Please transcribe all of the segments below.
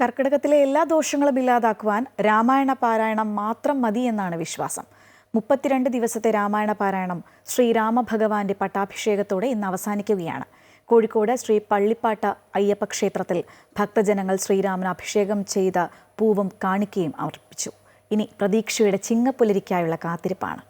കർക്കിടകത്തിലെ എല്ലാ ദോഷങ്ങളും ഇല്ലാതാക്കുവാൻ രാമായണ പാരായണം മാത്രം മതി എന്നാണ് വിശ്വാസം. മുപ്പത്തിരണ്ട് ദിവസത്തെ രാമായണ പാരായണം ശ്രീരാമഭഗവാന്റെ പട്ടാഭിഷേകത്തോടെ ഇന്ന് അവസാനിക്കുകയാണ്. കോഴിക്കോട് ശ്രീ പള്ളിപ്പാട്ട അയ്യപ്പ ക്ഷേത്രത്തിൽ ഭക്തജനങ്ങൾ ശ്രീരാമന് അഭിഷേകം ചെയ്ത പൂവും കാണിക്കയും അർപ്പിച്ചു. ഇനി പ്രതീക്ഷയുടെ ചിങ്ങപ്പുലരിക്കായുള്ള കാത്തിരിപ്പാണ്.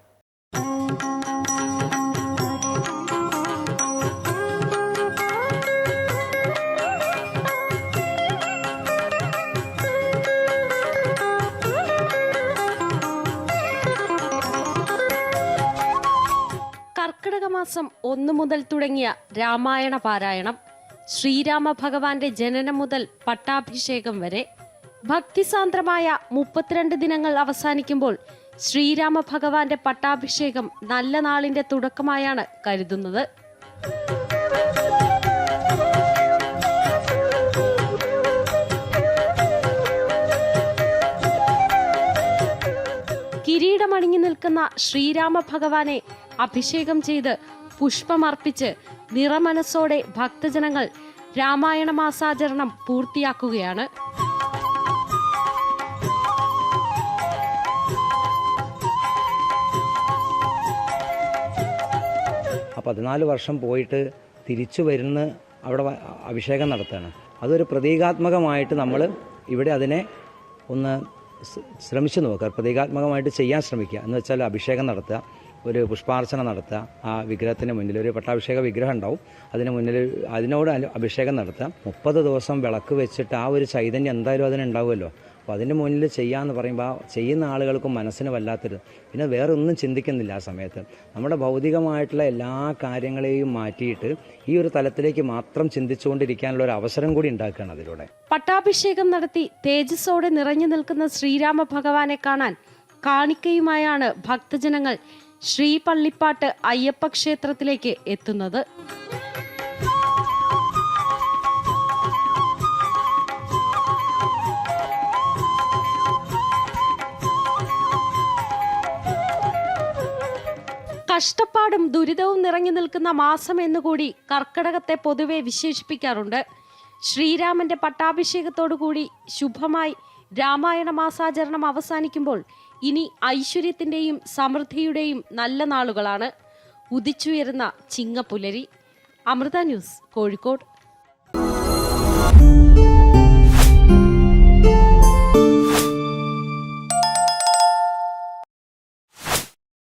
കർക്കിടക മാസം ഒന്നു മുതൽ തുടങ്ങിയ രാമായണ പാരായണം ശ്രീരാമ ഭഗവാന്റെ ജനനം മുതൽ പട്ടാഭിഷേകം വരെ. ഭക്തിസാന്ദ്രമായ മുപ്പത്തിരണ്ട് ദിനങ്ങൾ അവസാനിക്കുമ്പോൾ ശ്രീരാമ ഭഗവാന്റെ പട്ടാഭിഷേകം നല്ല നാളിന്റെ തുടക്കമായാണ് കരുതുന്നത്. കിരീടമണിഞ്ഞു നിൽക്കുന്ന ശ്രീരാമ ഭഗവാനെ അഭിഷേകം ചെയ്ത് പുഷ്പമർപ്പിച്ച് നിറമനസ്സോടെ ഭക്തജനങ്ങൾ രാമായണ മാസാചരണം പൂർത്തിയാക്കുകയാണ് പതിനാല് വർഷം പോയിട്ട് തിരിച്ചു വരുന്ന അവിടെ അഭിഷേകം നടത്തുകയാണ് അതൊരു പ്രതീകാത്മകമായിട്ട് നമ്മൾ ഇവിടെ അതിനെ ഒന്ന് ശ്രമിച്ചു നോക്കുക. പ്രതീകാത്മകമായിട്ട് ചെയ്യാൻ ശ്രമിക്കുക. എന്ന് വെച്ചാൽ അഭിഷേകം നടത്തുക. ഒരു പുഷ്പാർച്ചന നടത്തുക. ആ വിഗ്രഹത്തിന് മുന്നിൽ ഒരു പട്ടാഭിഷേക വിഗ്രഹം ഉണ്ടാവും. അതിന് മുന്നിൽ അതിനോട് അഭിഷേകം നടത്തുക. മുപ്പത് ദിവസം വിളക്ക് വെച്ചിട്ട് ആ ഒരു ചൈതന്യം എന്തായാലും അതിനുണ്ടാവുമല്ലോ അപ്പോൾ അതിന്റെ മുന്നിൽ ചെയ്യാമെന്ന് പറയുമ്പോൾ ആ ചെയ്യുന്ന ആളുകൾക്ക് മനസ്സിന് വല്ലാത്തൊരു പിന്നെ വേറെ ഒന്നും ചിന്തിക്കുന്നില്ല ആ സമയത്ത്. നമ്മുടെ ഭൗതികമായിട്ടുള്ള എല്ലാ കാര്യങ്ങളെയും മാറ്റിയിട്ട് ഈ ഒരു തലത്തിലേക്ക് മാത്രം ചിന്തിച്ചുകൊണ്ടിരിക്കാനുള്ള ഒരു അവസരം കൂടി ഉണ്ടാക്കുകയാണ് അതിലൂടെ. പട്ടാഭിഷേകം നടത്തി തേജസ്സോടെ നിറഞ്ഞു നിൽക്കുന്ന ശ്രീരാമ ഭഗവാനെ കാണാൻ കാണിക്കയുമായാണ് ഭക്തജനങ്ങൾ ശ്രീ പള്ളിപ്പാട്ട് അയ്യപ്പ ക്ഷേത്രത്തിലേക്ക് എത്തുന്നത്. കഷ്ടപ്പാടും ദുരിതവും നിറഞ്ഞു നിൽക്കുന്ന മാസം എന്നുകൂടി കർക്കടകത്തെ പൊതുവെ വിശേഷിപ്പിക്കാറുണ്ട്. ശ്രീരാമന്റെ പട്ടാഭിഷേകത്തോടുകൂടി ശുഭമായി രാമായണ മാസാചരണം അവസാനിക്കുമ്പോൾ ഇനി ഐശ്വര്യത്തിന്റെയും സമൃദ്ധിയുടെയും നല്ല നാളുകളാണ്. ഉദിച്ചുയരുന്ന ചിങ്ങപ്പുലരി. അമൃത ന്യൂസ് കോഴിക്കോട്.